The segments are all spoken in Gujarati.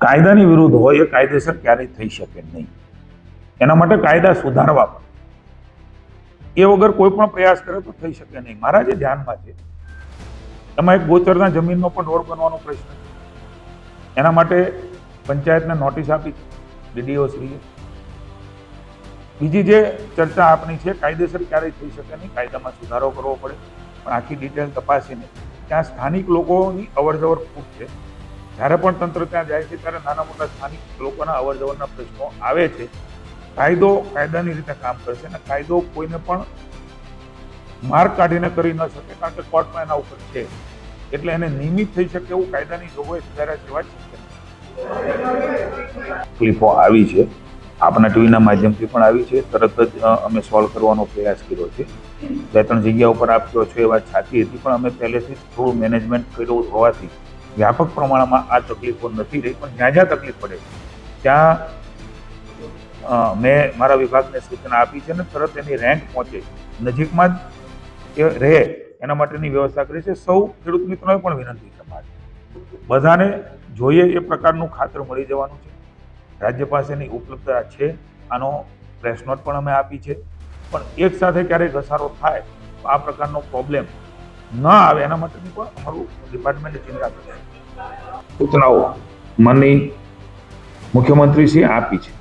કાયદાની વિરુદ્ધ હોય એ કાયદેસર ક્યારેય થઈ શકે નહીં. એના માટે કાયદા સુધારવા પડે. એ વગર કોઈ પણ પ્રયાસ કરે તો થઈ શકે નહીં. મારા જે ધ્યાનમાં છે, એમાં એક ગોચરના જમીનનો પણ રોડ બનવાનો પ્રશ્ન છે. એના માટે પંચાયતને નોટિસ આપી ડીડીઓ શ્રીએ બીજી જે ચર્ચા આપણી છે, કાયદેસર ક્યારેય થઈ શકે નહીં. કાયદામાં સુધારો કરવો પડે. પણ આખી ડિટેલ તપાસીને ત્યાં સ્થાનિક લોકોની અવરજવર ખૂબ છે. જ્યારે પણ તંત્ર ત્યાં જાય છે, ત્યારે નાના મોટા સ્થાનિક લોકોના અવરજવરના પ્રશ્નો આવે છે. કાયદો કાયદાની રીતે કામ કરશે અને કાયદો કોઈને પણ માર્ગ કાઢીને કરી ન શકે, કારણ કે કોર્ટમાં એના ઉપર છે. એટલે એને નિયમિત થઈ શકે એવું કાયદાની જોગવાઈ સુધાર્યા જેવા છે તકલીફો આવી છે. આપના ટીવીના માધ્યમથી પણ આવી છે. તરત જ અમે સોલ્વ કરવાનો પ્રયાસ કર્યો છે. બે ત્રણ જગ્યા ઉપર આપ કહો છો એ વાત સાચી હતી, પણ અમે પહેલેથી થોડું મેનેજમેન્ટ કર્યું હોવાથી વ્યાપક પ્રમાણમાં આ તકલીફો નથી રહી, પણ જ્યાં જ્યાં તકલીફ પડે ત્યાં મેં મારા વિભાગને સૂચના આપી છે ને તરત એની રેન્ક પહોંચે નજીકમાં જ એ રહે, એના માટેની વ્યવસ્થા કરી છે. સૌ ખેડૂત મિત્રોને પણ વિનંતી છે મારી. બધાને જોઈએ એ પ્રકારનું ખાતર મળી જવાનું છે. રાજ્ય પાસેની ઉપલબ્ધતા છે, આનો પ્રેસ નોટ પણ અમે આપી છે. પણ એક સાથે ક્યારેય ઘસારો થાય, તો આ પ્રકારનો પ્રોબ્લેમ ન આવે, એના માટેનું પણ અમારું ડિપાર્ટમેન્ટ ચિંતા કરે સૂચનાઓ માનની મુખ્યમંત્રીશ્રીએ આપી છે.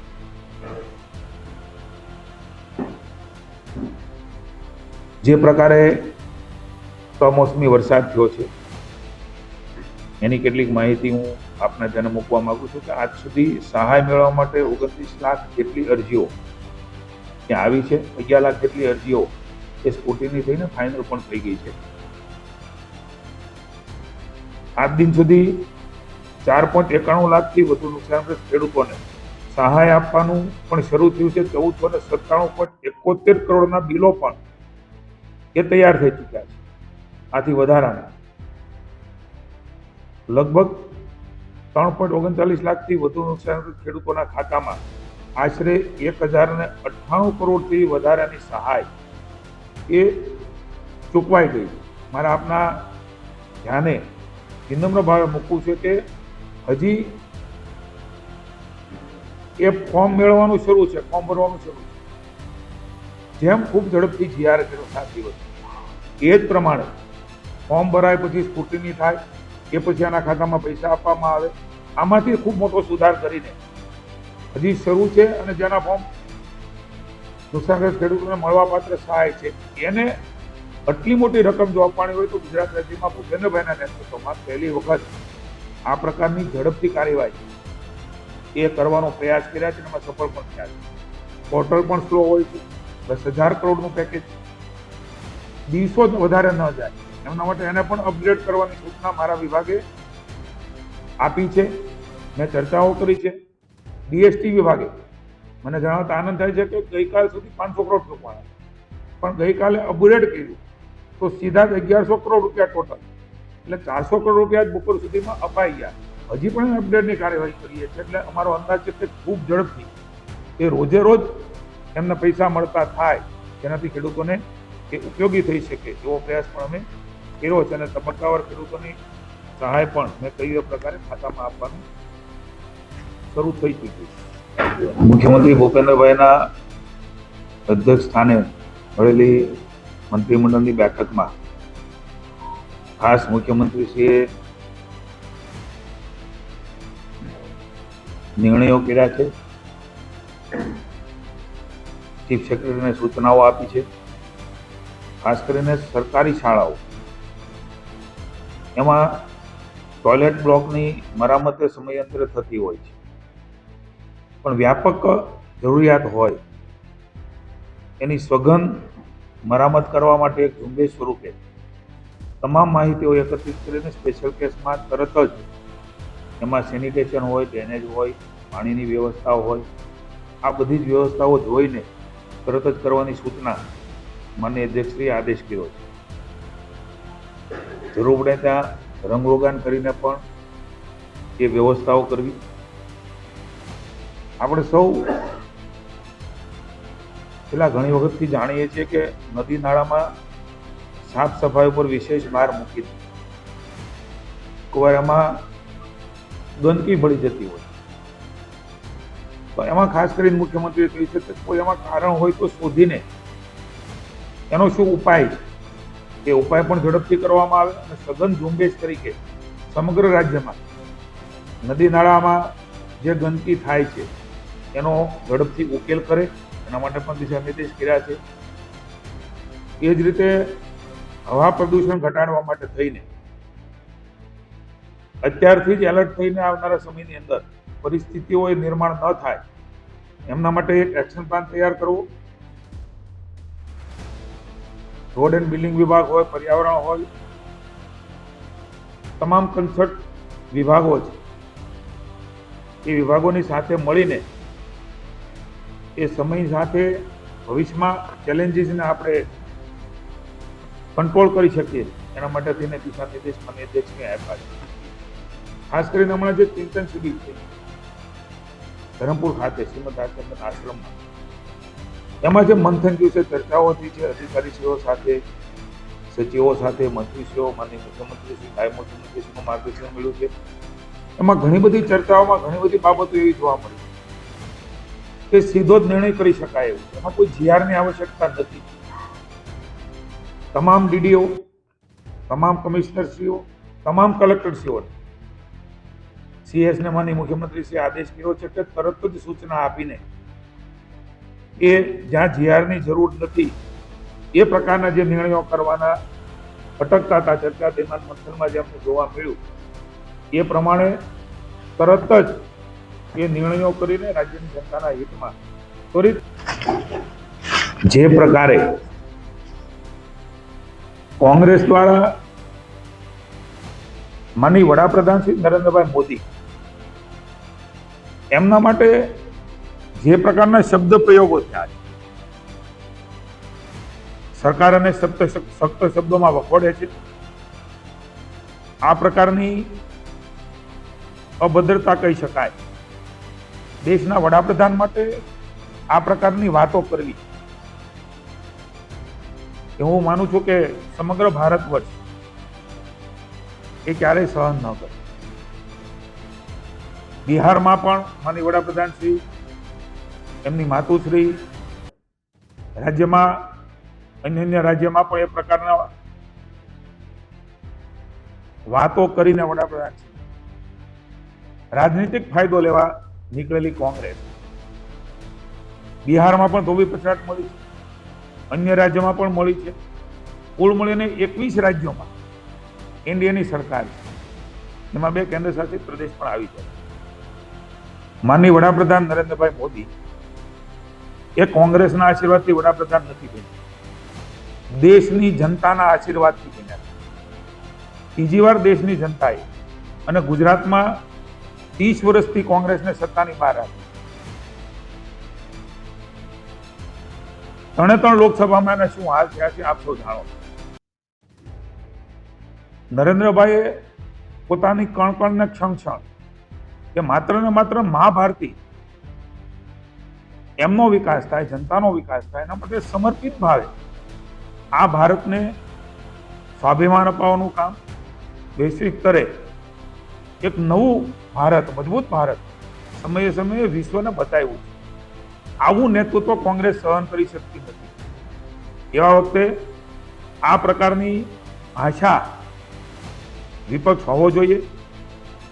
જે પ્રકારે કમોસમી વરસાદ થયો છે, એની કેટલીક માહિતી હું આપના ધ્યાને મૂકવા માંગુ છું કે આજ સુધી સહાય મેળવવા માટે ઓગણત્રીસ લાખ જેટલી અરજીઓ ત્યાં આવી છે, અગિયાર લાખ જેટલી અરજીઓ એ સ્કૂટીની થઈને ફાઇનલ પણ થઈ ગઈ છે. આજ દિન સુધી ચાર પોઈન્ટ એકાણું લાખથી વધુ નુકસાનગ્રસ્ત ખેડૂતોને સહાય આપવાનું પણ શરૂ થયું છે. ચૌદસો ને સત્તાણું પોઈન્ટ એકોતેર કરોડના બિલો પણ એ તૈયાર થઈ ચૂક્યા છે. આથી વધારાના લગભગ ત્રણ પોઈન્ટ ઓગણચાલીસ લાખથી વધુ નુકસાનગ્રસ્ત ખેડૂતોના ખાતામાં આશરે એક હજાર ને અઠ્ઠાણું કરોડથી વધારાની સહાય એ ચૂકવાઈ ગઈ મારા આપના ધ્યાને વિનમ્ર ભાવે મૂકવું છે કે હજી એ ફોર્મ મેળવવાનું શરૂ છે, ફોર્મ ભરવાનું શરૂ છે. જેમ ખૂબ ઝડપથી જીઆર કર્યો, સાત દિવસ. એ જ પ્રમાણે ફોર્મ ભરાય પછી સ્કૂટીની થાય, એ પછી આના ખાતામાં પૈસા આપવામાં આવે. આમાંથી ખૂબ મોટો સુધાર કરીને હજી શરૂ છે અને જેના ફોર્મ નુકસાનગ્રસ્ત ખેડૂતોને મળવાપાત્ર સહાય છે. એને આટલી મોટી રકમ જો આપવાની હોય તો ગુજરાત રાજ્યમાં ભૂપેન્દ્રભાઈના નેતૃત્વમાં પહેલી વખત આ પ્રકારની ઝડપથી કાર્યવાહી એ કરવાનો પ્રયાસ કર્યા છે અને એમાં સફળ પણ થયા છે. પોર્ટલ પણ સ્લો હોય છે. દસ હજાર કરોડનું પેકેજ દિવસો જ વધારે ન જાય. એમના માટે એને પણ અપગ્રેડ કરવાની સૂચના મારા વિભાગે આપી છે. મેં ચર્ચાઓ કરી છે. ડીએસટી વિભાગે. મને જણાવતા આનંદ થાય છે કે ગઈકાલ સુધી પાંચસો કરોડ ચૂકવાના પણ ગઈકાલે અપગ્રેડ કર્યું. તો સીધા જ અગિયારસો કરોડ રૂપિયા ટોટલ એટલે ચારસો કરોડ રૂપિયા જ બપોર સુધીમાં અપાઈ ગયા. હજી પણ અપડેટની કાર્યવાહી કરીએ છીએ. એટલે અમારો અંદાજ છે કે ખૂબ ઝડપથી એ રોજે રોજ એમને પૈસા મળતા થાય જેનાથી ખેડૂતોને એ ઉપયોગી થઈ શકે એવો પ્રયાસ પણ અમે કર્યો છે. અને તબક્કાવાર ખેડૂતોની સહાય પણ મેં કહ્યું પ્રકારે ખાતામાં આપવાનું શરૂ થઈ ચૂક્યું છે. મુખ્યમંત્રી ભૂપેન્દ્રભાઈના અધ્યક્ષ સ્થાને મળેલી મંત્રીમંડળની બેઠકમાં ખાસ મુખ્યમંત્રીશ્રીએ નિર્ણયો કર્યા છે. ચીફ સેક્રેટરીને સૂચનાઓ આપી છે. ખાસ કરીને સરકારી શાળાઓ. એમાં ટોયલેટ બ્લોકની મરામત સમયાંતરે થતી હોય છે. પણ વ્યાપક જરૂરિયાત હોય, એની સઘન મરામત કરવા માટે એક ઝુંબેશ સ્વરૂપે તમામ માહિતીઓ એકત્રિત કરીને સ્પેશિયલ કેસમાં તરત જ એમાં સેનિટેશન હોય ડ્રેનેજ હોય, પાણીની વ્યવસ્થાઓ હોય, આ બધી જ વ્યવસ્થાઓ જોઈને તરત જ કરવાની સૂચના માન્ય અધ્યક્ષશ્રીએ આદેશ કર્યો છે. જરૂર પડે ત્યાં રંગરોગાન કરીને પણ એ વ્યવસ્થાઓ કરવી. આપણે સૌ પેલા ઘણી વખતથી જાણીએ છીએ કે નદી નાળામાં સાફ સફાઈ ઉપર વિશેષ ભાર મૂકી કોઈ એમાં ગંદકી ભળી જતી હોય. તો એમાં ખાસ કરીને મુખ્યમંત્રીએ કહ્યું છે કે કોઈ એમાં કારણ હોય તો શોધીને એનો શું ઉપાય છે? એ ઉપાય પણ ઝડપથી કરવામાં આવે અને સઘન ઝુંબેશ તરીકે સમગ્ર રાજ્યમાં નદી નાળામાં જે ગંદકી થાય છે, એનો ઝડપથી ઉકેલ કરે એના માટે પણ દિશા નિર્દેશ કર્યા છે. એ જ રીતે હવા પ્રદૂષણ ઘટાડવા માટે થઈને, અત્યારથી જ એલર્ટ થઈને આવનારા સમયની અંદર પરિસ્થિતિઓ એ નિર્માણ ન થાય, એમના માટે એક એક્શન પ્લાન તૈયાર કરવો. રોડ એન્ડ બિલ્ડિંગ વિભાગ હોય, પર્યાવરણ હોય, તમામ કન્સર્ટ વિભાગો છે. એ વિભાગોની સાથે મળીને એ સમય સાથે ભવિષ્યમાં ચેલેન્જીસને આપણે કંટ્રોલ કરી શકીએ. એના માટે થઈને દિશા નિર્દેશમાં નિર્દેશને આપ્યા છે. ખાસ કરીને હમણાં જે ચિંતન શિબિર છે, ધરમપુર ખાતે, શ્રીમદ આચંદન આશ્રમમાં. એમાં જે મંથન દિવસે ચર્ચાઓ થઈ છે, અધિકારીશ્રીઓ સાથે, સચિવો સાથે, મંત્રીશ્રીઓ માનની મુખ્યમંત્રી શ્રી, નાયબ મુખ્યમંત્રીશ્રીનું માર્ગદર્શન મળ્યું છે. એમાં ઘણી બધી ચર્ચાઓમાં ઘણી બધી બાબતો એવી જોવા મળી. કે સીધો જ નિર્ણય કરી શકાય એવું એમાં કોઈ જીઆરની આવશ્યકતા નથી. તમામ ડીડીઓ, તમામ કમિશનરશ્રીઓ, તમામ કલેક્ટરશ્રીઓને સીએસને માની મુખ્યમંત્રીશ્રીએ આદેશ કર્યો છે કે તરત જ સૂચના આપીને એ જ્યાં જીઆરની જરૂર નથી, એ પ્રકારના જે નિર્ણયો કરવાના અટકતા હતા, ચર્ચા તેમાં મંથનમાં જે અમને જોવા મળ્યું, એ પ્રમાણે તરત જ એ નિર્ણયો કરીને રાજ્યની જનતાના હિતમાં ત્વરિત જે પ્રકારે કોંગ્રેસ દ્વારા માની વડાપ્રધાન શ્રી નરેન્દ્રભાઈ મોદી એમના માટે જે પ્રકારના શબ્દ પ્રયોગો થયા છે, સરકાર અને સખ્ત સખ્ત શબ્દોમાં વખોડે છે, આ પ્રકારની અભદ્રતા કહી શકાય. દેશના વડાપ્રધાન માટે આ પ્રકારની વાતો કરવી. એ હું માનું છું કે સમગ્ર ભારત વર્ષ એ ક્યારેય સહન ન કરે. બિહારમાં પણ માની વડાપ્રધાન શ્રી, એમની માતુશ્રી, રાજ્યમાં, અન્ય અન્ય રાજ્યમાં પણ એ પ્રકારના વાતો કરીને વડાપ્રધાન રાજનીતિક ફાયદો લેવા નીકળેલી કોંગ્રેસ. બિહારમાં પણ ધોબી પછાટ મળી છે. અન્ય રાજ્યોમાં પણ મળી છે. કુલ મળીને એકવીસ રાજ્યોમાં એનડીએની સરકાર છે. એમાં બે કેન્દ્ર શાસિત પ્રદેશ પણ આવી છે માનની વડાપ્રધાન નરેન્દ્રભાઈ મોદી એ કોંગ્રેસના આશીર્વાદથી વડાપ્રધાન નથી બન્યા. દેશની જનતાના આશીર્વાદથી બન્યા. ત્રીજી વાર દેશની જનતાએ અને ગુજરાતમાં ત્રીસ વર્ષથી કોંગ્રેસને સત્તાની બહાર રાખી ત્રણે ત્રણ લોકસભામાં શું હાલ થયા છે આપ સૌ જાણો. નરેન્દ્રભાઈએ પોતાની કણકણને કણ ને ક્ષણ ક્ષણ કે માત્ર ને માત્ર મહાભારતી એમનો વિકાસ થાય, જનતાનો વિકાસ થાય, એના માટે સમર્પિત ભાવે આ ભારતને સ્વાભિમાન અપાવવાનું કામ વૈશ્વિક સ્તરે એક નવું ભારત, મજબૂત ભારત સમયે સમયે વિશ્વને બતાવ્યું છે. આવું નેતૃત્વ કોંગ્રેસ સહન કરી શકતી નથી. એવા વખતે આ પ્રકારની ભાષા વિપક્ષ હોવો જોઈએ,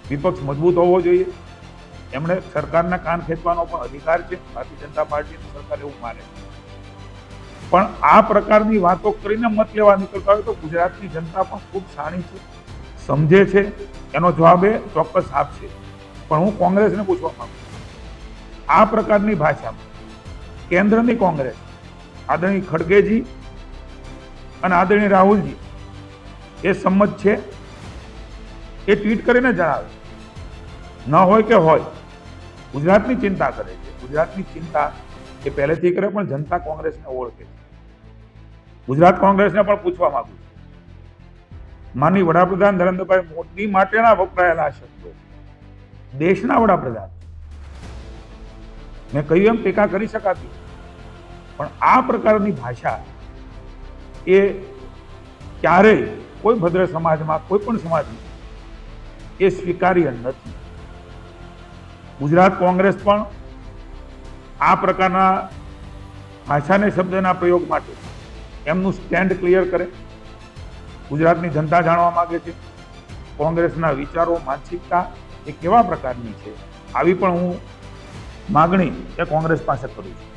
વિપક્ષ મજબૂત હોવો જોઈએ. એમણે સરકારના કાન ખેંચવાનો પણ અધિકાર છે. ભારતીય જનતા પાર્ટીની સરકાર એવું માને પણ આ પ્રકારની વાતો કરીને મત લેવા નીકળતા હોય તો ગુજરાતની જનતા પણ ખૂબ સાણી છે. સમજે છે, એનો જવાબ એ ચોક્કસ આપશે. પણ હું કોંગ્રેસને પૂછવા માંગુ છું. આ પ્રકારની ભાષામાં કેન્દ્રની કોંગ્રેસ, આદરણીય ખડગેજી અને આદરણીય રાહુલજી, એ સંમત છે? એ ટ્વીટ કરીને જણાવે. ન હોય કે હોય, ગુજરાતની ચિંતા કરે છે. ગુજરાતની ચિંતા એ પહેલેથી કરે, પણ જનતા કોંગ્રેસને ઓળખે છે. ગુજરાત કોંગ્રેસને પણ પૂછવા માંગુ છું માનની વડાપ્રધાન નરેન્દ્રભાઈ મોદી માટેના વપરાયેલા શબ્દો. દેશના વડાપ્રધાન. મેં કહ્યું એમ ટીકા કરી શકાતી. પણ આ પ્રકારની ભાષા એ ક્યારેય કોઈ ભદ્ર સમાજમાં, કોઈ પણ સમાજમાં એ સ્વીકાર્ય નથી. ગુજરાત કોંગ્રેસ પણ આ પ્રકારના ભાષાને શબ્દના પ્રયોગ માટે એમનું સ્ટેન્ડ ક્લિયર કરે. ગુજરાતની જનતા જાણવા માગે છે. કોંગ્રેસના વિચારો, માનસિકતા એ કેવા પ્રકારની છે? આવી પણ હું માગણી એ કોંગ્રેસ પાસે કરું છું.